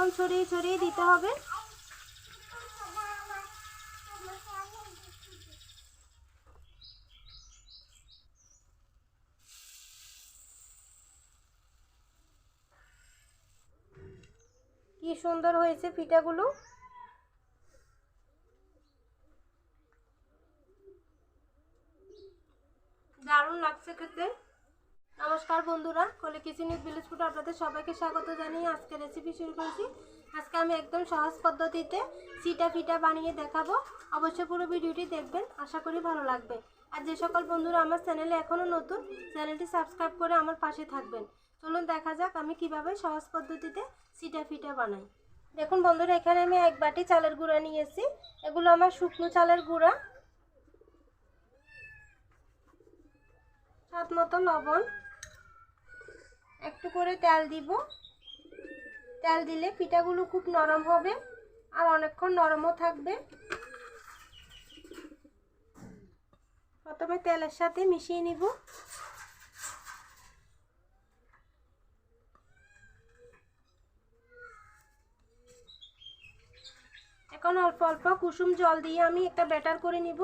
এরকম ছড়িয়ে ছড়িয়ে দিতে হবে। কি সুন্দর হয়েছে পিঠাগুলো। দারুণ লাগছে খেতে। নমস্কার বন্ধুরা, কলে কিচেন উইথ ভিলেজ ফুড আপনাদের সবাইকে স্বাগত জানিয়ে আজকে রেসিপি শুরু করছি। আজকে আমি একদম সহজ পদ্ধতিতে সিটা ফিটা বানিয়ে দেখাবো। অবশ্যই পুরো ভিডিওটি দেখবেন, আশা করি ভালো লাগবে। আর যে সকল বন্ধুরা আমার চ্যানেলে এখনও নতুন, চ্যানেলটি সাবস্ক্রাইব করে আমার পাশে থাকবেন। চলুন দেখা যাক আমি কীভাবে সহজ পদ্ধতিতে সিটা ফিটা বানাই। দেখুন বন্ধুরা, এখানে আমি এক বাটি চালের গুঁড়া নিয়েছি। এগুলো আমার শুকনো চালের গুঁড়া, স্বাদ মতো লবণ একটু করে তেল দিব। তেল দিলে পিঠাগুলো খুব নরম হবে আর অনেকক্ষণ নরমও থাকবে। প্রথমে তেলের সাথে মিশিয়ে নিব। এখন অল্প অল্প কুসুম জল দিয়ে আমি একটা ব্যাটার করে নিব।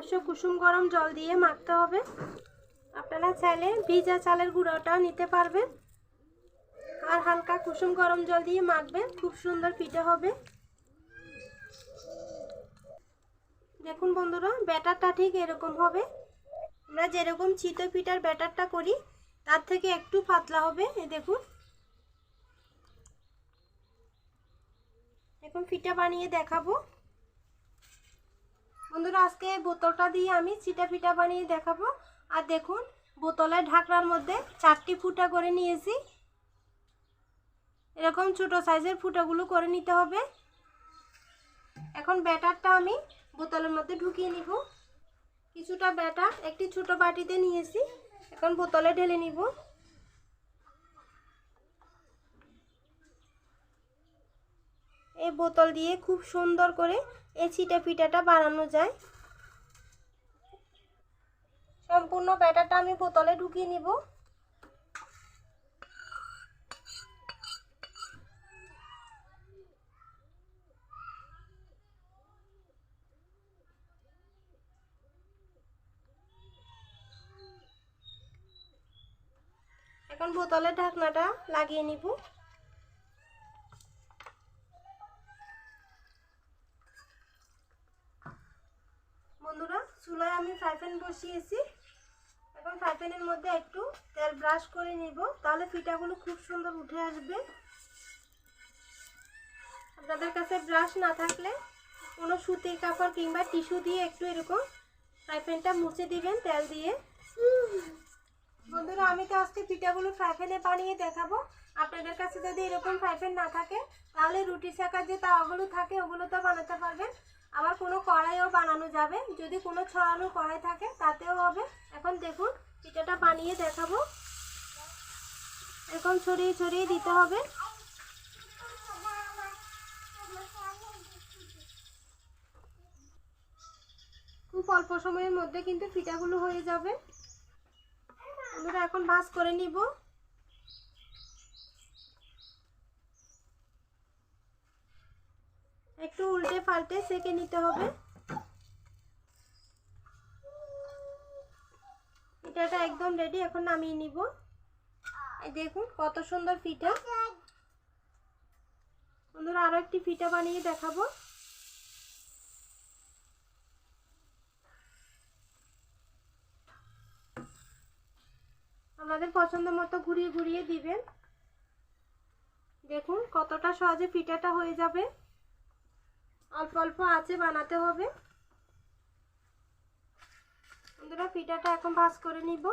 অবশ্য কুসুম গরম জল দিয়ে মাখতে হবে। আপনারা চাইলে ভিজা চালের গুঁড়োটাও নিতে পারবেন। আর হালকা কুসুম গরম জল দিয়ে মাখবেন, খুব সুন্দর পিঠে হবে। দেখুন বন্ধুরা, ব্যাটারটা ঠিক এরকম হবে। আমরা যেরকম চিতো পিঠার ব্যাটারটা করি, তার থেকে একটু পাতলা হবে, এই দেখুন। এখন পিঠা বানিয়ে দেখাবো। বন্ধুরা, আজকে বোতলটা দিয়ে আমি চিটা পিঠা বানিয়ে দেখাবো। আর দেখুন, বোতলের ঢাকনার মধ্যে চারটি ফুটা করে নিয়েছি। এরকম ছোট সাইজের ফুটাগুলো করে নিতে হবে। এখন ব্যাটারটা আমি বোতলের মধ্যে ঢুকিয়ে নিব। কিছুটা ব্যাটার একটি ছোট বাটিতে নিয়েছি। এখন বোতলে ঢেলে নিব। এই বোতল দিয়ে খুব সুন্দর করে এই ছিটা পিঠাটা বানানো যায়। সম্পূর্ণ ব্যাটারটা আমি বোতলে ঢুকিয়ে নিব। এখন বোতলের ঢাকনাটা লাগিয়ে নিব বন্ধুরা চুলায় আমি ফ্রাই প্যান বসিয়েছি। এখন ফ্রাই প্যানের মধ্যে একটু তেল ব্রাশ করে নিব। তাহলে পিঠাগুলো খুব সুন্দর উঠে আসবে। আপনাদের কাছে ব্রাশ না থাকলে কোনো সুতির কাপড় কিংবা টিস্যু দিয়ে একটু এরকম ফ্রাই প্যানটা মুছে দিবেন তেল দিয়ে। বন্ধুরা, আমি তো আজকে পিঠাগুলো ফ্রাই প্যানে বানিয়ে দেখাবো। আপনাদের কাছে যদি এরকম ফ্রাই প্যান না থাকে, তাহলে রুটি শেখার যে তাওয়াগুলো থাকে, ওগুলো তো বানাতে পারবেন। আবার কোনো কড়াইও বানানো যাবে। যদি কোনো ছড়ানো কড়াই থাকে, তাতেও হবে। এখন দেখুন, পিঠাটা বানিয়ে দেখাবো। এখন ছড়িয়ে ছড়িয়ে দিতে হবে। খুব অল্প সময়ের মধ্যে কিন্তু পিঠাগুলো হয়ে যাবে। আমরা এখন ভাজ করে নিব। একটু উল্টে পাল্টে সেকে নিতে হবে। পিঠাটা একদম রেডি এখন নামিয়ে নিব। দেখুন কত সুন্দর পিঠা বন্ধুরা, আরও একটি পিঠা বানিয়ে দেখাবো। আমাদের পছন্দ মতো ঘুরিয়ে ঘুরিয়ে দিবেন। দেখুন কতটা সহজে পিঠাটা হয়ে যাবে। অল্প অল্প আছে বানাতে হবে। বন্ধুরা পিঠাটা এখন ভাজ করে নিব।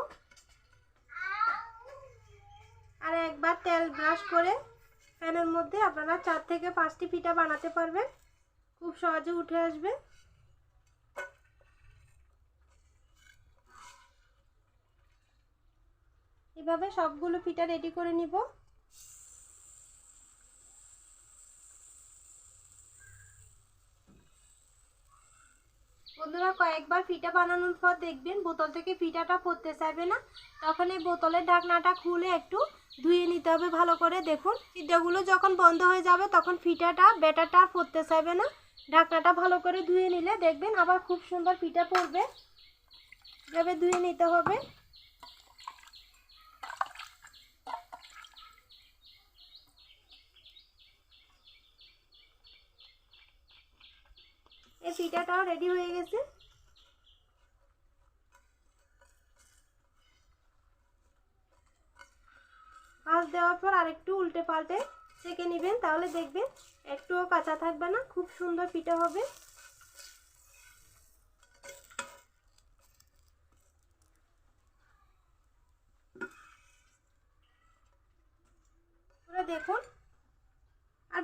আর একবার তেল ব্রাশ করে প্যানের মধ্যে আপনারা চার থেকে পাঁচটি পিঠা বানাতে পারবেন। খুব সহজে উঠে আসবে। এভাবে সবগুলো পিঠা রেডি করে নিব। বন্ধুরা কয়েকবার ফিটা বানানোর পর দেখবেন বোতল থেকে ফিটাটা পড়তে চাইবে না। তখন এই বোতলের ঢাকনাটা খুলে একটু ধুয়ে নিতে হবে ভালো করে। দেখুন, ফিটাগুলো যখন বন্ধ হয়ে যাবে তখন ফিটাটা, ব্যাটারটা আর পড়তে চাইবে না। ঢাকনাটা ভালো করে ধুয়ে নিলে দেখবেন আবার খুব সুন্দর ফিটা পড়বে। এভাবে ধুয়ে নিতে হবে। এই পিঠাটাও রেডি হয়ে গেছে। মাছ দেওয়ার পর আরেকটু উল্টে পাল্টে সেঁকে নেবেন, তাহলে দেখবেন একটুও কাঁচা থাকবে না, খুব সুন্দর পিঠা হবে। দেখুন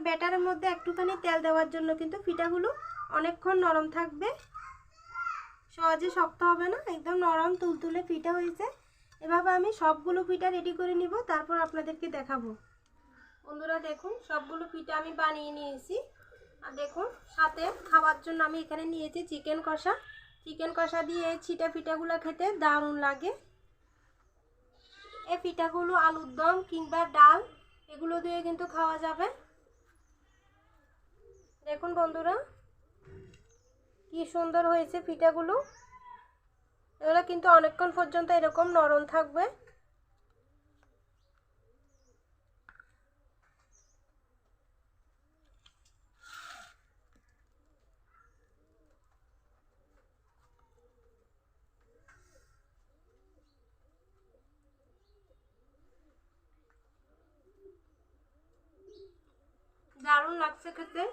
ব্যাটারের মধ্যে একটুখানি তেল দেওয়ার জন্য কিন্তু পিঠাগুলো অনেকক্ষণ নরম থাকবে। সহজে শক্ত হবে না, একদম নরম তুলতুলে পিঠা হয়েছে। এভাবে আমি সবগুলো পিঠা রেডি করে নিব, তারপর আপনাদেরকে দেখাবো। বন্ধুরা দেখুন, সবগুলো পিঠা আমি বানিয়ে নিয়েছি। আর দেখুন, সাথে খাওয়ার জন্য আমি এখানে নিয়েছি চিকেন কষা। চিকেন কষা দিয়ে এই ছিটা পিঠাগুলো খেতে দারুণ লাগে। এই পিঠাগুলো আলুর দম কিংবা ডাল, এগুলো দিয়ে কিন্তু খাওয়া যাবে। দেখুন বন্ধুরা, কি সুন্দর হয়েছে পিঠাগুলো এগুলো কিন্তু অনেকক্ষণ পর্যন্ত এরকম নরম থাকবে। দারুণ লাগছে খেতে।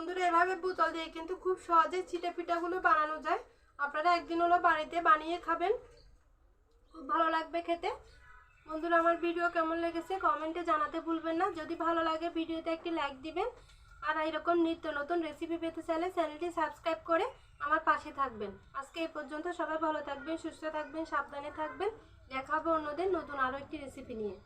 বন্ধুরা, এভাবে বোতল দিয়ে কিন্তু খুব সহজে চিটে পিঠাগুলো বানানো যায়। আপনারা একদিন হলো বাড়িতে বানিয়ে খাবেন। খুব ভালো লাগবে খেতে। বন্ধুরা, আমার ভিডিও কেমন লেগেছে কমেন্টে জানাতে ভুলবেন না। যদি ভালো লাগে ভিডিওতে একটি লাইক দিবেন। আর এরকম নিত্য নতুন রেসিপি পেতে চাইলে চ্যানেলটি সাবস্ক্রাইব করে আমার পাশে থাকবেন। আজকে এই পর্যন্ত সবাই ভালো থাকবেন, সুস্থ থাকবেন, সাবধানে থাকবেন। দেখা হবে অন্যদের নতুন আরও একটি রেসিপি নিয়ে।